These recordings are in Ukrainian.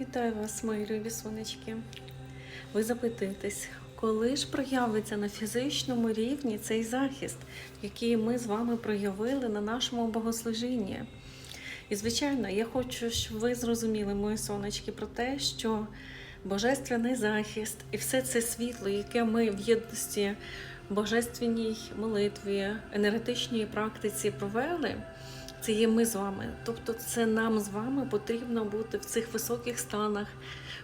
Вітаю вас, мої любі сонечки. Ви запитуєтесь, коли ж проявиться на фізичному рівні цей захист, який ми з вами проявили на нашому богослужінні? І, звичайно, я хочу, щоб ви зрозуміли, мої сонечки, про те, що божественний захист і все це світло, яке ми в єдності божественній молитві, енергетичній практиці провели, це є ми з вами. Тобто, це нам з вами потрібно бути в цих високих станах,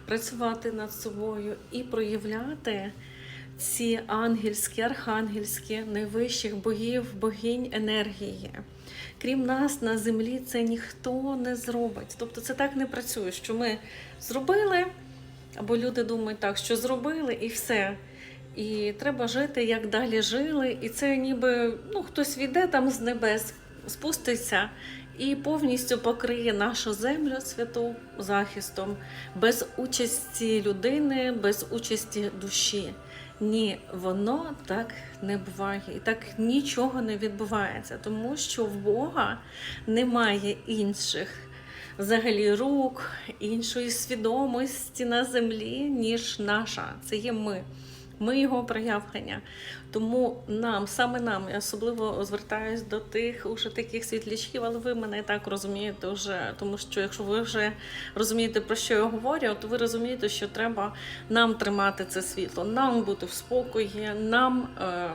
працювати над собою і проявляти ці ангельські, архангельські, найвищих богів, богинь енергії. Крім нас, на землі це ніхто не зробить. Тобто це так не працює, що ми зробили, або люди думають так, що зробили і все. І треба жити, як далі жили. І це ніби ну, хтось війде там з небес, спуститься і повністю покриє нашу землю святу захистом, без участі людини, без участі душі. Ні, воно так не буває, і так нічого не відбувається, тому що в Бога немає інших взагалі рук, іншої свідомості на землі, ніж наша. Це є ми. Ми його проявлення. Тому нам, саме нам, я особливо звертаюсь до тих уже таких світлячків, але ви мене і так розумієте вже, тому що якщо ви вже розумієте, про що я говорю, то ви розумієте, що треба нам тримати це світло, нам бути в спокої, нам е,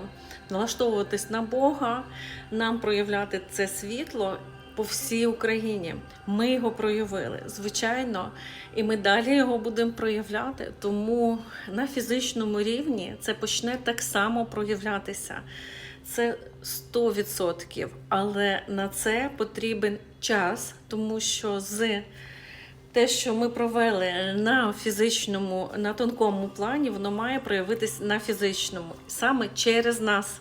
налаштовуватись на Бога, нам проявляти це світло по всій Україні. Ми його проявили, звичайно, і ми далі його будемо проявляти. Тому на фізичному рівні це почне так само проявлятися. Це 100%. Але на це потрібен час, тому що з те, що ми провели на фізичному, на тонкому плані, воно має проявитись на фізичному, саме через нас.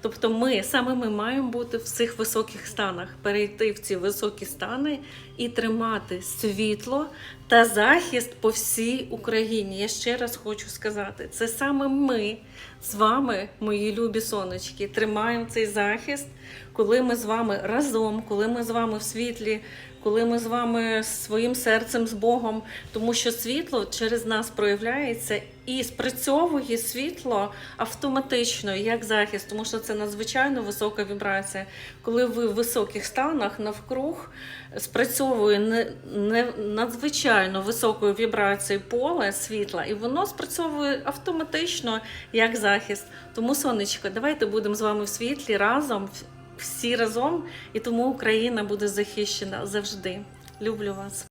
Тобто ми саме ми маємо бути в цих високих станах, перейти в ці високі стани і тримати світло та захист по всій Україні. Я ще раз хочу сказати, це саме ми з вами, мої любі сонечки, тримаємо цей захист, коли ми з вами разом, коли ми з вами в світлі. Коли ми з вами своїм серцем з Богом, тому що світло через нас проявляється і спрацьовує світло автоматично як захист, тому що це надзвичайно висока вібрація. Коли ви в високих станах навкруг спрацьовує не, не надзвичайно високою вібрацією поле світла, і воно спрацьовує автоматично як захист. Тому, сонечко, давайте будемо з вами в світлі разом всі разом, і тому Україна буде захищена завжди. Люблю вас.